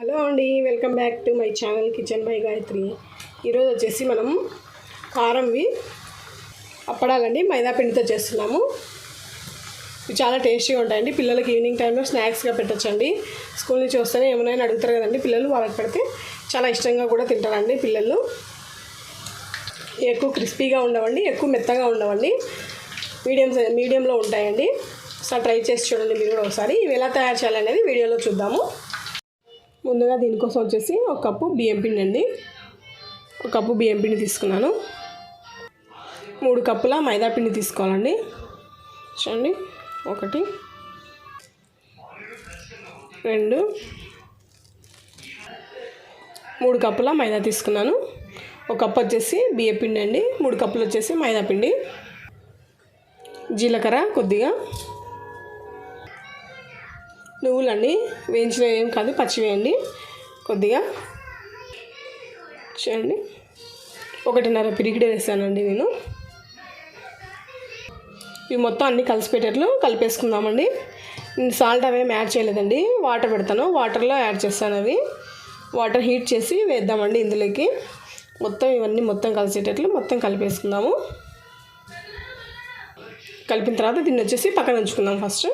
Hello అండి welcome back to my channel kitchen by Gayatri. ఈరోజు వచ్చేసి మనం కారంవి అప్పడాలండి మైదాపిండితో చేస్తున్నాము. ఇవి చాలా టేస్టీగా ఉంటాయండి. పిల్లలకి ఈవినింగ్ టైంలో స్నాక్స్గా పెట్టచ్చండి. స్కూల్ నుంచి వస్తేనే ఏమైనా అడుగుతారు కదండి పిల్లలు వాళ్ళకి పెడితే చాలా ఇష్టంగా కూడా తింటారండి పిల్లలు. ఎక్కువ క్రిస్పీగా ఉండవండి ఎక్కువ మెత్తగా ఉండవండి. మీడియం మీడియంలో ఉంటాయండి. ఒకసారి ట్రై చేసి చూడండి మీరు కూడా ఒకసారి. ఇవి ఎలా తయారు చేయాలనేది వీడియోలో చూద్దాము. ముందుగా దీనికోసం వచ్చేసి ఒక కప్పు బియ్యం పిండి అండి. ఒక కప్పు బియ్యం పిండి తీసుకున్నాను. మూడు కప్పుల మైదా పిండి తీసుకోవాలండి. చూడండి. ఒకటి రెండు మూడు కప్పుల మైదా తీసుకున్నాను. ఒక కప్పు వచ్చేసి బియ్యం పిండి అండి. మూడు కప్పులు వచ్చేసి మైదా పిండి. జీలకర్ర కొద్దిగా. నువ్వులండి వేయించినవి ఏం కాదు పచ్చి వేయండి కొద్దిగా చూడండి ఒకటిన్నర పిరిగిడే వేసానండి నేను. ఇవి మొత్తం అన్నీ కలిసిపెట్టేట్లు కలిపేసుకుందామండి. నేను సాల్ట్ అవేం యాడ్ చేయలేదండి. వాటర్ పెడతాను. వాటర్లో యాడ్ చేస్తాను అవి. వాటర్ హీట్ చేసి వేద్దామండి ఇందులోకి. మొత్తం ఇవన్నీ మొత్తం కలిసేటట్లు మొత్తం కలిపేసుకుందాము. కలిపిన తర్వాత దీన్ని వచ్చేసి పక్కన ఉంచుకుందాం ఫస్ట్.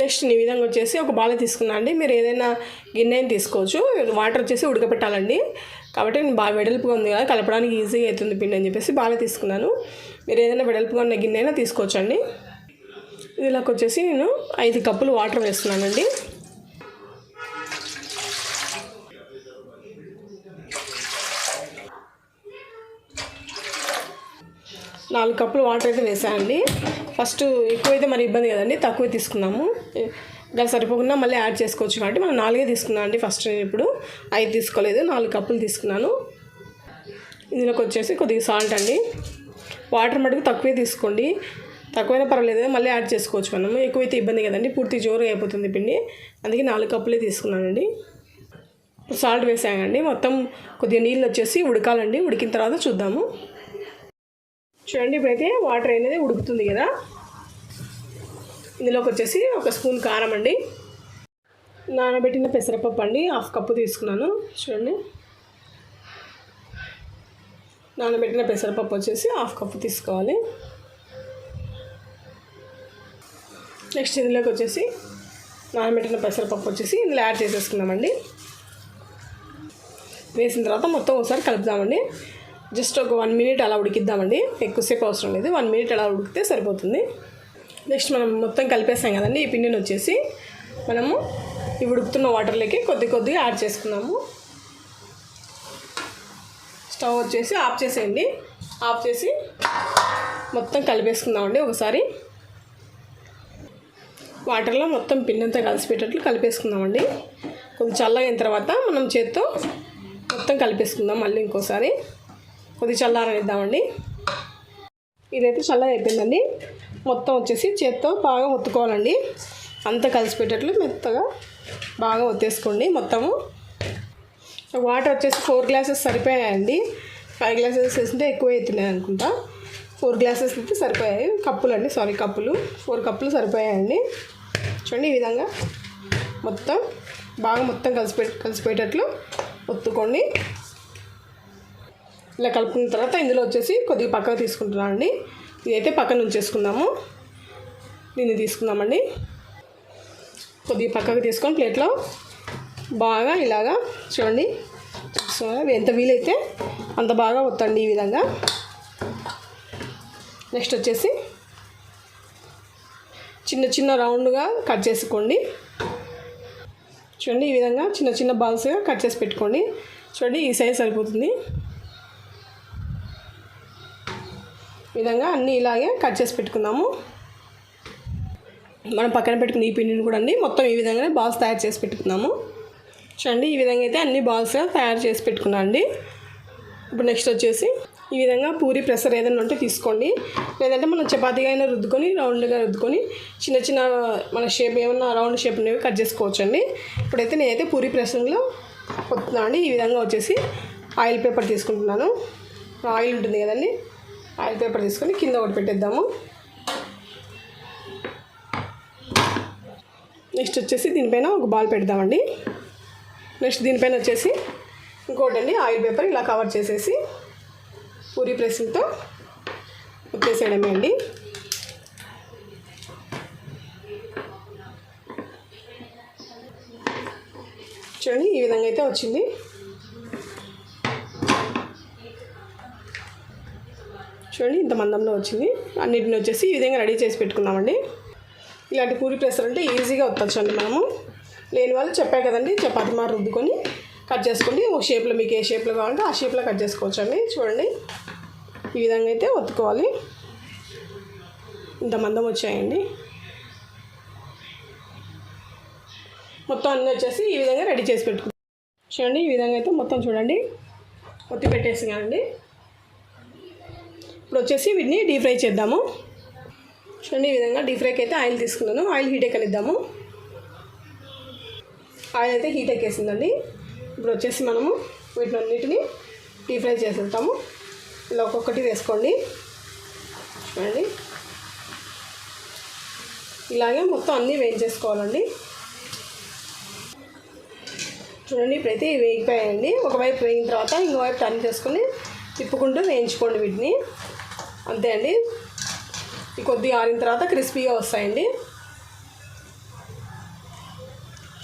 నెక్స్ట్ ఈ విధంగా వచ్చేసి ఒక బాల తీసుకున్నా అండి. మీరు ఏదైనా గిన్నె తీసుకోవచ్చు. వాటర్ వచ్చేసి ఉడకపెట్టాలండి కాబట్టి నేను బాగా వెడల్పుగా ఉంది కదా కలపడానికి ఈజీ అవుతుంది పిండి అని చెప్పేసి బాగా తీసుకున్నాను. మీరు ఏదైనా వెడల్పుగా ఉన్న గిన్నె అయినా తీసుకోవచ్చండి. ఇదిలాకొచ్చేసి నేను ఐదు కప్పులు వాటర్ వేస్తున్నానండి. నాలుగు కప్పులు వాటర్ అయితే వేసానండి ఫస్ట్ ఎక్కువైతే మరి ఇబ్బంది కదండి తక్కువ తీసుకున్నాము ఇలా సరిపోకుండా మళ్ళీ యాడ్ చేసుకోవచ్చు కాబట్టి మనం నాలుగే తీసుకున్నాను అండి. ఫస్ట్ నేను ఇప్పుడు ఐదు తీసుకోలేదు నాలుగు కప్పులు తీసుకున్నాను. ఇందులోకి వచ్చేసి కొద్దిగా సాల్ట్ అండి. వాటర్ మటుకు తక్కువే తీసుకోండి. తక్కువైనా పర్వాలేదు మళ్ళీ యాడ్ చేసుకోవచ్చు మనము ఎక్కువైతే ఇబ్బంది కదండి పూర్తి జోరుగా అయిపోతుంది పిండి. అందుకే నాలుగు కప్పులే తీసుకున్నానండి. సాల్ట్ వేసాయండి. మొత్తం కొద్దిగా నీళ్ళు వచ్చేసి ఉడకాలండి. ఉడికిన తర్వాత చూద్దాము. చూడండి ఇప్పుడైతే వాటర్ అనేది ఉడుకుతుంది కదా. ఇందులోకి వచ్చేసి ఒక స్పూన్ కారం అండి. నానబెట్టిన పెసరపప్పు అండి హాఫ్ కప్పు తీసుకున్నాను. చూడండి. నానబెట్టిన పెసరపప్పు వచ్చేసి హాఫ్ కప్పు తీసుకోవాలి. నెక్స్ట్ ఇందులోకి వచ్చేసి నానబెట్టిన పెసరపప్పు వచ్చేసి ఇందులో యాడ్ చేసేసుకున్నామండి వేసిన తర్వాత మొత్తం ఒకసారి కలుపుదామండి. జస్ట్ ఒక వన్ మినిట్ అలా ఉడికిద్దామండి. ఎక్కువసేపు అవసరం లేదు. వన్ మినిట్ అలా ఉడికితే సరిపోతుంది. నెక్స్ట్ మనం మొత్తం కలిపేసాం కదండి. ఈ పిండిని వచ్చేసి మనము ఈ ఉడుకుతున్న వాటర్లోకి కొద్ది కొద్దిగా యాడ్ చేసుకున్నాము. స్టవ్ వచ్చేసి ఆఫ్ చేసేయండి. ఆఫ్ చేసి మొత్తం కలిపేసుకుందామండి ఒకసారి. వాటర్లో మొత్తం పిండంతా అంతా కలిసిపెట్టేట్లు కలిపేసుకుందామండి. కొంచెం చల్లగిన తర్వాత మనం చేత్తో మొత్తం కలిపేసుకుందాం మళ్ళీ ఇంకోసారి. కొద్ది చల్లారనిద్దామండి ఇదైతే చల్లగా అయిపోయిందండి. మొత్తం వచ్చేసి చేత్తో బాగా ఒత్తుకోవాలండి. అంతా కలిసిపెట్టేట్లు మెత్తగా బాగా ఒత్తేసుకోండి మొత్తము. వాటర్ వచ్చేసి ఫోర్ గ్లాసెస్ సరిపోయాయండి. ఫైవ్ గ్లాసెస్ వేస్తుంటే ఎక్కువ అవుతున్నాయి అనుకుంటా. ఫోర్ గ్లాసెస్ అయితే సరిపోయాయి. కప్పులు అండి సారీ కప్పులు. ఫోర్ కప్పులు సరిపోయాయండి. చూడండి ఈ విధంగా మొత్తం బాగా మొత్తం కలిసిపెట్ కలిసిపోయేటట్లు ఒత్తుకోండి. ఇలా కలుపుకున్న తర్వాత ఇందులో వచ్చేసి కొద్దిగా పక్కకు తీసుకుంటున్నాను అండి. ఇదైతే పక్కన ఉంచేసుకుందాము. దీన్ని తీసుకుందామండి. కొద్దిగా పక్కకు తీసుకొని ప్లేట్లో బాగా ఇలాగా చూడండి. సో ఎంత వీలైతే అంత బాగా వత్తండి ఈ విధంగా. నెక్స్ట్ వచ్చేసి చిన్న చిన్న రౌండ్గా కట్ చేసుకోండి. చూడండి ఈ విధంగా చిన్న చిన్న బాల్స్గా కట్ చేసి పెట్టుకోండి. చూడండి ఈ సైజ్ సరిపోతుంది ఈ విధంగా అన్నీ ఇలాగే కట్ చేసి పెట్టుకుందాము. మనం పక్కన పెట్టుకున్న ఈ పిండిని కూడా అండి మొత్తం ఈ విధంగానే బాల్స్ తయారు చేసి పెట్టుకుందాము. చూడండి ఈ విధంగా అయితే అన్ని బాల్స్గా తయారు చేసి పెట్టుకున్నా అండి. ఇప్పుడు నెక్స్ట్ వచ్చేసి ఈ విధంగా పూరి ప్రెషర్ ఏదైనా ఉంటే తీసుకోండి. లేదంటే మనం చపాతీగా అయినా రుద్దుకొని రౌండ్గా రుద్దుకొని చిన్న చిన్న మన షేప్ ఏమన్నా రౌండ్ షేప్ అనేవి కట్ చేసుకోవచ్చు అండి ఇప్పుడైతే నేనైతే పూరి ప్రెషర్లో వస్తున్నాను అండి ఈ విధంగా వచ్చేసి ఆయిల్ పేపర్ తీసుకుంటున్నాను. ఆయిల్ ఉంటుంది కదండి. ఆయిల్ పేపర్ తీసుకొని కింద ఒకటి పెట్టేద్దాము. నెక్స్ట్ వచ్చేసి దీనిపైన ఒక బాల్ పెడదామండి. నెక్స్ట్ దీనిపైన వచ్చేసి ఇంకోటి అండి ఆయిల్ పేపర్ ఇలా కవర్ చేసేసి పూరి ప్రెస్సింగ్తో వచ్చేసేయడమే అండి. చూడండి ఈ విధంగా అయితే వచ్చింది. చూడండి ఇంత మందంలో వచ్చింది. అన్నిటిని వచ్చేసి ఈ విధంగా రెడీ చేసి పెట్టుకుందామండి. ఇలాంటి పూరి ప్రెసర్ అంటే ఈజీగా వత్తచ్చు అండి మనము. లేని వాళ్ళు చెప్పాయి కదండి చపాతి మారు రుద్దుకొని కట్ చేసుకోండి. ఒక షేప్లో మీకు ఏ షేప్లో కావాలంటే ఆ షేప్లో కట్ చేసుకోవచ్చు అండి చూడండి. ఈ విధంగా అయితే ఒత్తుకోవాలి. ఇంత మందం వచ్చాయండి. మొత్తం అన్నీ వచ్చేసి ఈ విధంగా రెడీ చేసి పెట్టుకుంటాం చూడండి ఈ విధంగా అయితే మొత్తం చూడండి. ఒత్తి పెట్టేసి కదండి ఇప్పుడు వచ్చేసి వీటిని డీప్ ఫ్రై చేద్దాము. చూడండి ఈ విధంగా డీప్ ఫ్రైకి అయితే ఆయిల్ తీసుకున్నాను. ఆయిల్ హీట్ ఎక్కనిద్దాము. ఆయిల్ అయితే హీట్ ఎక్కేసిందండి. ఇప్పుడు వచ్చేసి మనము వీటిని అన్నిటిని డీప్ ఫ్రై చేసేద్దాము. ఇలా ఒక్కొక్కటి వేసుకోండి. చూడండి. ఇలాగే మొత్తం అన్నీ వేయించేసుకోవాలండి. చూడండి ఇప్పుడైతే వేగిపోయాయండి. ఒకవైపు వేగిన తర్వాత ఇంకోవైపు టర్న్ చేసుకొని తిప్పుకుంటూ వేయించుకోండి వీటిని. అంతే అండి. ఈ కొద్దిగా ఆరిన తర్వాత క్రిస్పీగా వస్తాయండి.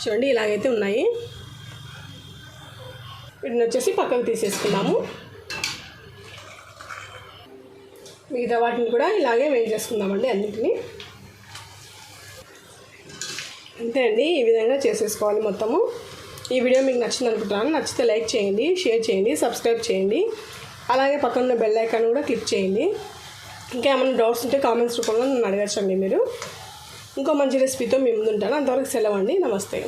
చూడండి ఇలాగైతే ఉన్నాయి. వీటిని వచ్చేసి పక్కకు తీసేసుకున్నాము మిగతా వాటిని కూడా ఇలాగే వేయించేసుకుందామండి అన్నింటినీ. అంతే అండి ఈ విధంగా చేసేసుకోవాలి మొత్తము. ఈ వీడియో మీకు నచ్చింది అనుకుంటున్నాను నచ్చితే లైక్ చేయండి షేర్ చేయండి సబ్స్క్రైబ్ చేయండి. అలాగే పక్కన ఉన్న బెల్ ఐకాన్ కూడా క్లిక్ చేయండి. ఇంకా ఏమైనా డౌట్స్ ఉంటే కామెంట్స్ రూపంలో నన్ను అడగచ్చండి మీరు. ఇంకో మంచి రెసిపీతో మీ ముందు ఉంటాను అంతవరకు సెలవు అండి. నమస్తే.